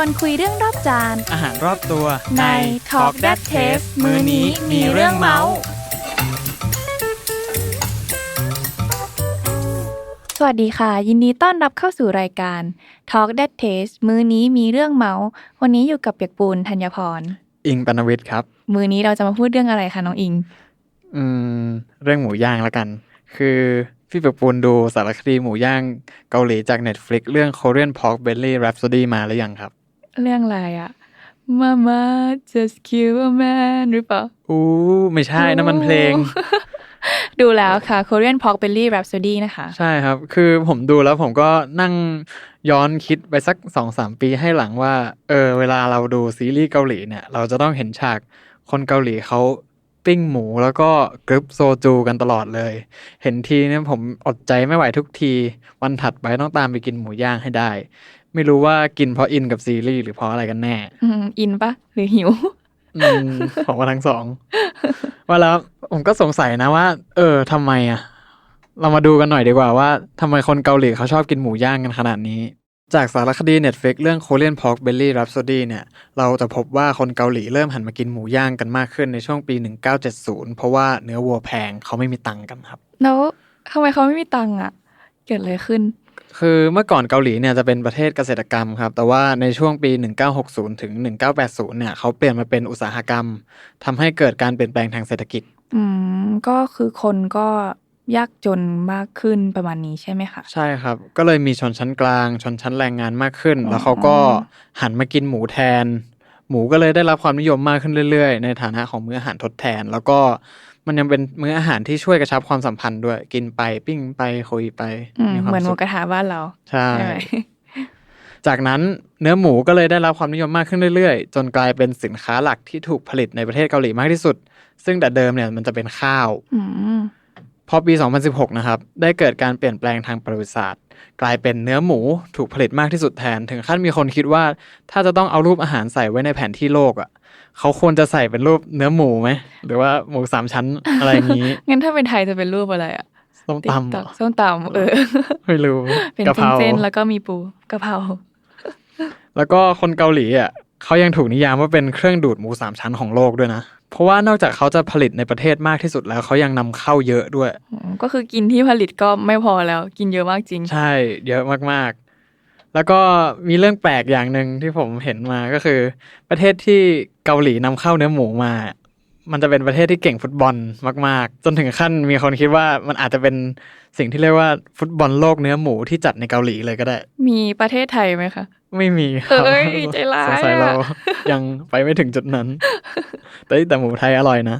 วนคุยเรื่องรอบจาน อาหารรอบตัวใน Talk That Taste มื้อนี้มีเรื่องเมาส์สวัสดีค่ะ ยินดีต้อนรับเข้าสู่รายการ Talk That Taste มื้อนี้มีเรื่องเมาส์วันนี้อยู่กับเปียกปูนธัญพร อิงปนวิทย์ครับ มื้อนี้เราจะมาพูดเรื่องอะไรคะน้องอิง อืม เรื่องหมูย่างแล้วกัน คือพี่เปียกปูนดูสารคดีหมูย่างเกาหลีจาก Netflix เรื่อง Korean Pork Belly Rhapsody มาหรือยังครับ เรื่องอะไรอะ Mama just kill a man หรือเปล่าอู้ไม่ใช่นั่นมันเพลง ดูแล้วค่ะ Korean Pork Belly Rhapsody นะคะ ใช่ครับ คือผมดูแล้วผมก็นั่งย้อนคิดไปสักสองสามปีให้หลังว่า เออ เวลาเราดูซีรีส์เกาหลีเนี่ย เราจะต้องเห็นฉากคนเกาหลีเขาปิ้งหมูแล้วก็กรึบโซจูกันตลอดเลย เห็นทีเนี่ยผมอดใจไม่ไหวทุกที วันถัดไปต้องตามไปกินหมูย่างให้ได้ ไม่รู้ว่ากินเพราะอินกับซีรีส์หรือเพราะอะไรกันแน่ อืมอินปะหรือหิว อืมของว่าทั้งสองว่าแล้วผมก็สงสัยนะว่า เออทำไมอะ เรามาดูกันหน่อยดีกว่าว่าทำไมคนเกาหลีเขาชอบกินหมูย่างกันขนาดนี้ จากสารคดี Netflix เรื่อง Korean Pork Belly Rhapsody เนี่ย เราจะพบว่าคนเกาหลีเริ่มหันมากินหมูย่างกันมากขึ้นในช่วงปี 1970 เพราะว่าเนื้อวัวแพงเขาไม่มีตังค์กันครับ แล้วทำไมเขาไม่มีตังค์อะเกิดอะไรขึ้น คือเมื่อก่อนเกาหลีเนี่ยจะเป็นประเทศเกษตรกรรมครับ แต่ว่าในช่วงปี 1960 ถึง 1980 เนี่ยเขาเปลี่ยนมาเป็นอุตสาหกรรมทำให้เกิดการเปลี่ยนแปลงทางเศรษฐกิจ อืม ก็คือคนก็ยากจนมากขึ้นประมาณนี้ใช่ไหมคะ ใช่ครับ ก็เลยมีชนชั้นกลาง ชนชั้นแรงงานมากขึ้นอ๋อแล้วเขาก็หันมากินหมูแทน หมูก็เลยได้รับความนิยมมากขึ้นเรื่อยๆ ในฐานะของมื้ออาหารทดแทน แล้วก็ มันยังเป็นมื้ออาหารที่ช่วยกระชับความสัมพันธ์ด้วย กินไปปิ้งไปคุยไปอืมมีความเหมือนหมูสุขกระทะบ้านเราใช่ใช่ไหมจากนั้นเนื้อหมูก็เลยได้รับความนิยมมากขึ้นเรื่อยๆ จนกลายเป็นสินค้าหลักที่ถูกผลิตในประเทศเกาหลีมากที่สุด ซึ่งแต่เดิมเนี่ยมันจะเป็นข้าวอืม พอปี 2016 นะครับ ได้เกิดการเปลี่ยนแปลงทางประวัติศาสตร์ กลายเป็นเนื้อหมูถูกผลิตมากที่สุดแทน ถึงขั้นมีคนคิดว่า ถ้าจะต้องเอารูปอาหารใส่ไว้ในแผนที่โลกอะเขาควรจะใส่เป็นรูปเนื้อหมูไหม หรือว่าหมูสามชั้นอะไรอย่างนี้ งั้นถ้าเป็นไทยจะเป็นรูปอะไรอะต้มตำเหรอ TikTok ส้มตำเออ ไม่รู้ เป็นกะเพราเส้นๆแล้วก็มีปูกะเพราแล้วก็คนเกาหลีอะ เขายังถูกนิยามว่าเป็นเครื่องดูดหมูสามชั้นของโลกด้วยนะ เพราะว่านอกจากเขาจะผลิตในประเทศมากที่สุดแล้วเขายังนำเข้าเยอะด้วยอืมก็คือกินที่ผลิตก็ไม่พอแล้วกินเยอะมากจริง ใช่ เยอะมากๆ แล้วก็มีเรื่องแปลกอย่างหนึ่งที่ผมเห็นมาก็คือ ประเทศที่เกาหลีนำเข้าเนื้อหมูมา มันจะเป็นประเทศที่เก่งฟุตบอลมาก ๆ จนถึงขั้นมีคนคิดว่ามันอาจจะเป็นสิ่งที่เรียกว่าฟุตบอลโลกเนื้อหมูที่จัดในเกาหลีเลยก็ได้ มีประเทศไทยไหมคะไม่มีครับเอ้ยใจร้ายสงสัยอะเรายังไปไม่ถึงจุดนั้น แต่แต่หมูไทยอร่อยนะ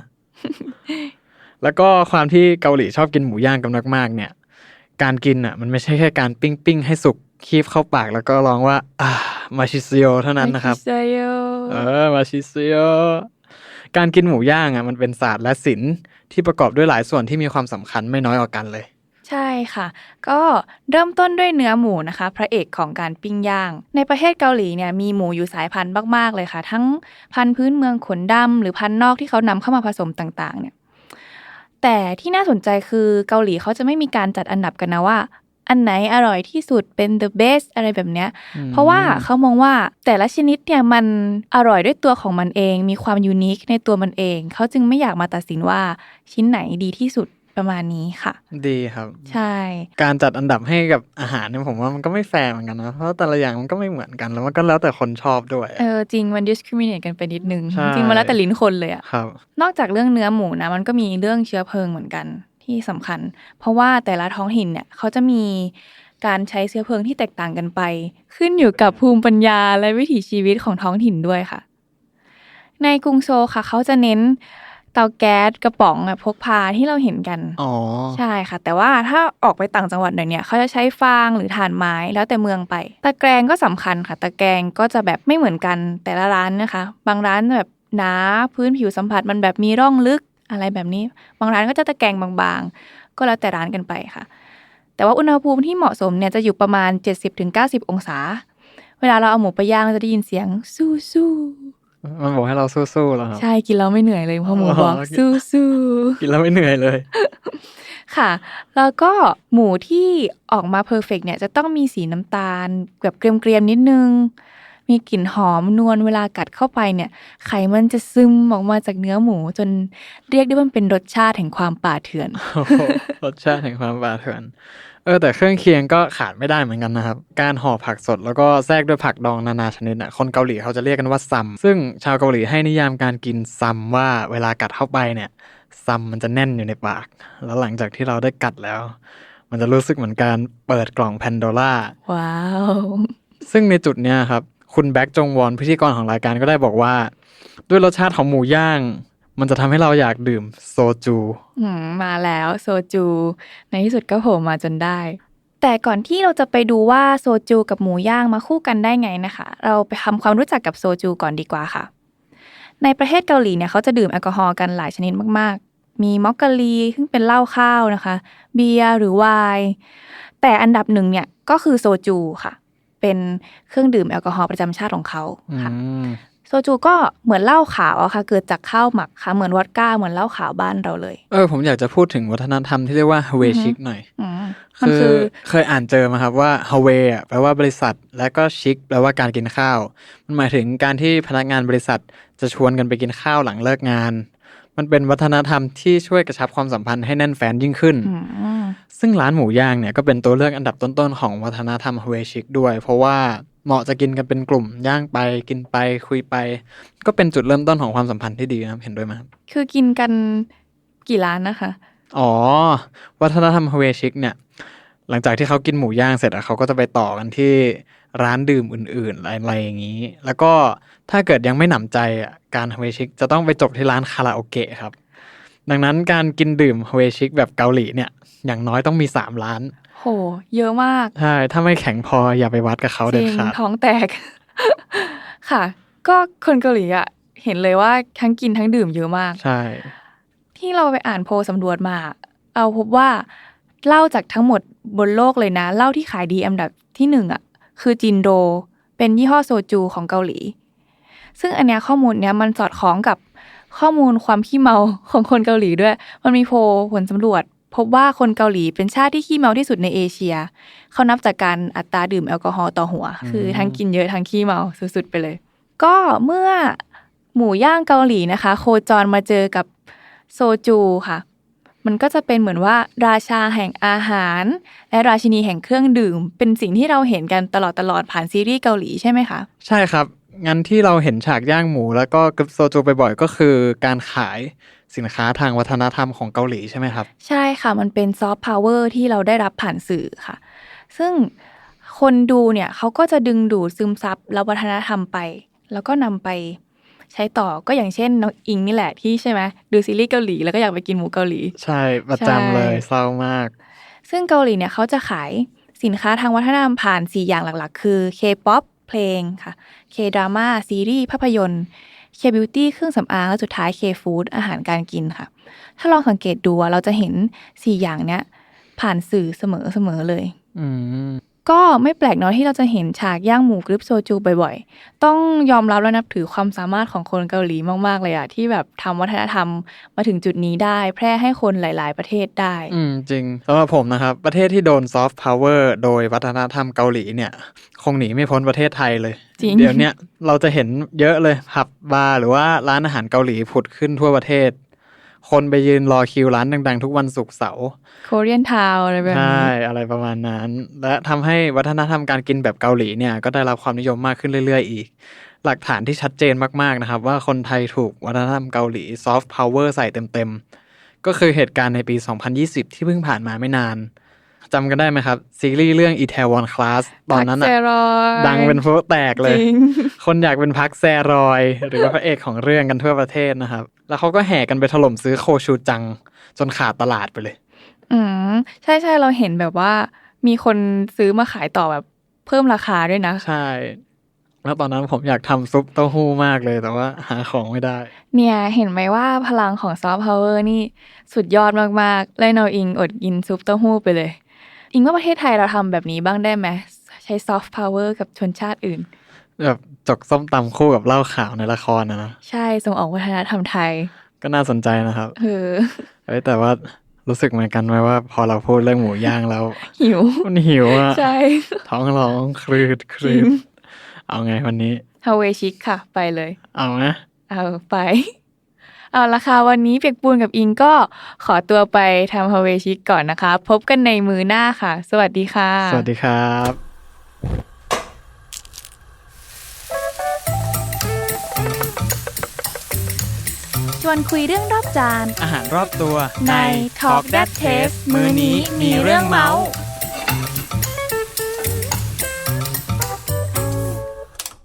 แล้วก็ความที่เกาหลีชอบกินหมูย่างกันมากๆเนี่ย การกินอะ มันไม่ใช่แค่การปิ้งปิ้งให้สุกคีบเข้าปากแล้วก็ร้องว่า อ่ามาชิซิโอเท่านั้นนะครับไซโยเออมาชิซิโอ การกินหมูย่างอะมันเป็นศาสตร์และศิลป์ที่ประกอบด้วยหลายส่วนที่มีความสำคัญไม่น้อยกว่ากันเลย ใช่ค่ะ ก็เริ่มต้นด้วยเนื้อหมูนะคะ พระเอกของการปิ้งย่าง ในประเทศเกาหลีเนี่ยมีหมูอยู่สายพันธุ์มากๆเลยค่ะ ทั้งพันธุ์พื้นเมืองขนดำหรือพันธุ์นอกที่เขานำเข้ามาผสมต่างๆ เนี่ยแต่ที่น่าสนใจคือเกาหลีเขาจะไม่มีการจัดอันดับกันนะว่า อันไหนอร่อยที่สุดเป็น the best อะไรแบบเนี้ยอืมเพราะว่าเขามองว่าแต่ละชนิดเนี่ยมันอร่อยด้วยตัวของมันเอง มีความยูนิคในตัวมันเอง เขาจึงไม่อยากมาตัดสินว่าชิ้นไหนดีที่สุดประมาณนี้ค่ะ ดีครับ ใช่ การจัดอันดับให้กับอาหารเนี่ยผมว่ามันก็ไม่แฟร์เหมือนกันนะเพราะแต่ละอย่างมันก็ไม่เหมือนกันแล้วมันก็แล้วแต่คนชอบด้วย เออจริงมัน discriminate กันไปนิดนึงใช่จริงมันแล้วแต่ลิ้นคนเลยอะครับ นอกจากเรื่องเนื้อหมูนะมันก็มีเรื่องเชื้อเพลิงเหมือนกัน ที่สำคัญ เพราะว่าแต่ละท้องถิ่นเนี่ยเขาจะมีการใช้เชื้อเพลิงที่แตกต่างกันไป ขึ้นอยู่กับภูมิปัญญาและวิถีชีวิตของท้องถิ่นด้วยค่ะ ในกรุงโซลค่ะ เขาจะเน้นเตาแก๊สกระป๋องอะพกพาที่เราเห็นกันอ๋อใช่ค่ะ แต่ว่าถ้าออกไปต่างจังหวัดหน่อยเนี่ยเขาจะใช้ฟางหรือถ่านไม้แล้วแต่เมืองไป ตะแกรงก็สำคัญค่ะ ตะแกรงก็จะแบบไม่เหมือนกันแต่ละร้านนะคะ บางร้านแบบหนาพื้นผิวสัมผัสมันแบบมีร่องลึก อะไรแบบนี้ บางร้านก็จะตะแกรงบางๆ ก็แล้วแต่ร้านกันไปค่ะ แต่ว่าอุณหภูมิที่เหมาะสมเนี่ยจะอยู่ประมาณ 70-90 องศา เวลาเราเอาหมูไปย่างเราจะได้ยินเสียงสู้สู้มันบอกให้เราสู้ๆแล้วครับใช่กินแล้วไม่เหนื่อยเลยเพราะหมูบอกอ๋อสู้สู้กินแล้วไม่เหนื่อยเลย ค่ะ แล้วก็หมูที่ออกมาเพอร์เฟกเนี่ยจะต้องมีสีน้ำตาลแบบเกรียมๆนิดนึง มีกลิ่นหอมนวลเวลากัดเข้าไปเนี่ย ไขมันจะซึมออกมาจากเนื้อหมู จนเรียกได้ว่ามันเป็นรสชาติแห่งความป่าเถื่อนโอ้โหรสชาติแห่งความบาเถื่อน เออ แต่เครื่องเคียงก็ขาดไม่ได้เหมือนกันนะครับ การห่อผักสดแล้วก็แทรกด้วยผักดองนานาชนิดอะคนเกาหลีเขาจะเรียกกันว่าซัม ซึ่งชาวเกาหลีให้นิยามการกินซัมว่าเวลากัดเข้าไปเนี่ยซัมมันจะแน่นอยู่ในปาก แล้วหลังจากที่เราได้กัดแล้ว มันจะรู้สึกเหมือนการเปิดกล่องแพนโดล่า ว้าว ซึ่งในจุดเนี้ยครับ คุณแบ็กจงวอนพิธีกรของรายการก็ได้บอกว่า ด้วยรสชาติของหมูย่าง มันจะทำให้เราอยากดื่มโซจูมาแล้วโซจู ในที่สุดก็โผล่มาจนได้ แต่ก่อนที่เราจะไปดูว่าโซจูกับหมูย่างมาคู่กันได้ไงนะคะ เราไปทำความรู้จักกับโซจูก่อนดีกว่าค่ะ ในประเทศเกาหลีเนี่ยเขาจะดื่มแอลกอฮอล์กันหลายชนิดมากๆมีมอกกาลีซึ่งเป็นเหล้าข้าวนะคะ เบียร์หรือไวน์แต่อันดับหนึ่งเนี่ยก็คือโซจูค่ะ เป็นเครื่องดื่มแอลกอฮอล์ประจำชาติของเขาอืค่ะมโซจูก็เหมือนเหล้าขาวอะค่ะเกิดจากข้าวหมักค่ะเหมือนวอดก้าเหมือนเหล้าขาวบ้านเราเลย เออผมอยากจะพูดถึงวัฒนธรรมที่เรียกว่าฮเวชิกหน่อยอืมมันคืคืออเคยอ่านเจอมาครับว่าฮเวอะแปลว่าบริษัท และก็ชิกแปลว่าการกินข้าว มันหมายถึงการที่พนักงานบริษัทจะชวนกันไปกินข้าวหลังเลิกงาน มันเป็นวัฒนธรรมที่ช่วยกระชับความสัมพันธ์ให้แน่นแฟนยิ่งขึ้นอืมซึ่งร้านหมูย่างเนี่ยก็เป็นตัวเลือกอันดับต้นๆของวัฒนธรรมฮเวชิกด้วย เพราะว่าเหมาะจะกินกันเป็นกลุ่มย่างไปกินไปคุยไป ก็เป็นจุดเริ่มต้นของความสัมพันธ์ที่ดีนะครับเห็นด้วยไหมครับคือกินกันกี่ร้านนะคะ อ๋อ วัฒนธรรมฮเวชิกเนี่ย หลังจากที่เขากินหมูย่างเสร็จอะเขาก็จะไปต่อกันที่ร้านดื่มอื่นๆอะไรอย่างนี้ แล้วก็ถ้าเกิดยังไม่หนำใจอะการฮเวชิกจะต้องไปจบที่ร้านคาราโอเกะครับ ดังนั้นการกินดื่มฮเวชิกแบบเกาหลีเนี่ยอย่างน้อยต้องมีสามร้าน โห เยอะมากใช่ถ้าไม่แข็งพออย่าไปวัดกับเขาจเด็ดริงขาดท้องแตก ค่ะ ก็คนเกาหลีอะเห็นเลยว่าทั้งกินทั้งดื่มเยอะมาก ใช่ ที่เราไปอ่านโพลสำรวจมา เอาพบว่า เหล้าจากทั้งหมดบนโลกเลยนะเหล้าที่ขายดีอันดับที่หนึ่งอะคือจินโด เป็นยี่ห้อโซจูของเกาหลี ซึ่งอันเนี้ยข้อมูลเนี้ยมันสอดคล้องกับข้อมูลความขี้เมาของคนเกาหลีด้วย มันมีโพลผลสำรวจ พบว่าคนเกาหลีเป็นชาติที่ขี้เมาที่สุดในเอเชีย เขานับจากการอัตราดื่มแอลกอฮอล์ต่อหัว คือทั้งกินเยอะทั้งขี้เมาสุดๆไปเลย ก็เมื่อหมูย่างเกาหลีนะคะ โคจรมาเจอกับโซจูค่ะ มันก็จะเป็นเหมือนว่าราชาแห่งอาหาร และราชินีแห่งเครื่องดื่ม เป็นสิ่งที่เราเห็นกันตลอดตลอดผ่านซีรีส์เกาหลีใช่ไหมคะ ใช่ครับ งั้นที่เราเห็นฉากย่างหมูแล้วก็กึบโซจูบ่อยๆก็คือการขายสินค้าทางวัฒนธรรมของเกาหลีใช่ไหมครับ ใช่ค่ะมันเป็นซอฟต์พาวเวอร์ที่เราได้รับผ่านสื่อค่ะ ซึ่งคนดูเนี่ยเขาก็จะดึงดูดซึมซับแล้ววัฒนธรรมไป แล้วก็นำไป ใช้ต่อก็อย่างเช่นน้องอิงนี่แหละที่ใช่ไหมดูซีรีส์เกาหลีแล้วก็อยากไปกินหมูเกาหลี ใช่ประจำเลยใช่เศร้ามาก ซึ่งเกาหลีเนี่ยเขาจะขายสินค้าทางวัฒนธรรมผ่าน 4 อย่างหลักๆ คือ K-POP เพลงค่ะ K-drama ซีรีส์ภาพยนตร์ K-beauty เครื่องสำอาง และสุดท้าย K-food อาหารการกินค่ะ ถ้าลองสังเกตดูอะเราจะเห็น 4 อย่างเนี้ยผ่านสื่อเสมอๆเลย อืม ก็ไม่แปลกเนาะที่เราจะเห็นฉากย่างหมูกริปโซจูบ่อยๆ ต้องยอมรับและนับถือความสามารถของคนเกาหลีมากๆเลยอะที่แบบทำวัฒนธรรมมาถึงจุดนี้ได้ แพร่ให้คนหลายๆ ประเทศได้ อืมจริงสำหรับผมนะครับ ประเทศที่โดนซอฟต์พาวเวอร์โดยวัฒนธรรมเกาหลีเนี่ย คงหนีไม่พ้นประเทศไทยเลยจริงเดี๋ยวเนี้ยเราจะเห็นเยอะเลยผับบาร์หรือว่าร้านอาหารเกาหลีผุดขึ้นทั่วประเทศ คนไปยืนรอคิวร้านดังๆ ทุกวันศุกร์เสาร์โคเรียนทาวอะไรแบบใช่นี้อะไรประมาณนั้น และทำให้วัฒนธรรมการกินแบบเกาหลีเนี่ยก็ได้รับความนิยมมากขึ้นเรื่อย ๆ อีก หลักฐานที่ชัดเจนมากๆนะครับ ว่าคนไทยถูกวัฒนธรรมเกาหลีซอฟต์พาวเวอร์ใส่เต็มๆ ก็คือเหตุการณ์ในปี 2020 ที่เพิ่งผ่านมาไม่นานจำกันได้ไหมครับ ซีรีส์เรื่อง Itaewon Class ตอนนั้นพักอะเซรอยดังเป็นโฟแตกเลยจริงคนอยากเป็นพักแซรอย หรือว่าพระเอกของเรื่องกันทั่วประเทศนะครับ แล้วเขาก็แห่กันไปถล่มซื้อโคชูจัง จนขาดตลาดไปเลย อืมใช่ใช่เราเห็นแบบว่า มีคนซื้อมาขายต่อแบบเพิ่มราคาด้วยนะใช่ แล้วตอนนั้นผมอยากทำซุปเต้าหู้มากเลยแต่ว่าหาของไม่ได้ เนี่ยเห็นไหมว่าพลังของซอฟต์พาวเวอร์นี่สุดยอดมากๆเลยเอาอิงอดกินซุปเต้าหู้ไปเลย อิงว่าประเทศไทยเราทำแบบนี้บ้างได้ไหมใช้ซอฟต์พาวเวอร์กับชนชาติอื่น แบบจกส้มตำคู่กับเหล้าขาวในละครนะใช่ส่งออกวัฒนธรรมไทย ก็น่าสนใจนะครับเออแต่ว่ารู้สึกเหมือนกันไหมว่า พอเราพูดเรื่องหมูย่างแล้ว หิวมันหิวอะใช่ท้องร้องคลืดคลืดเอาไงวันนี้ฮาเวชิกค่ะ ไปเลย เอาไหมเอาไปเอาละค่ะวันนี้เปียกปูนกับอิงก็ขอตัวไปทำฮาเวชิกก่อนนะคะ พบกันในมือหน้าค่ะ สวัสดีค่ะ สวัสดีครับ ชวนคุยเรื่องรอบจาน อาหารรอบตัวใน Talk That Taste มื้อนี้มีเรื่องเมาส์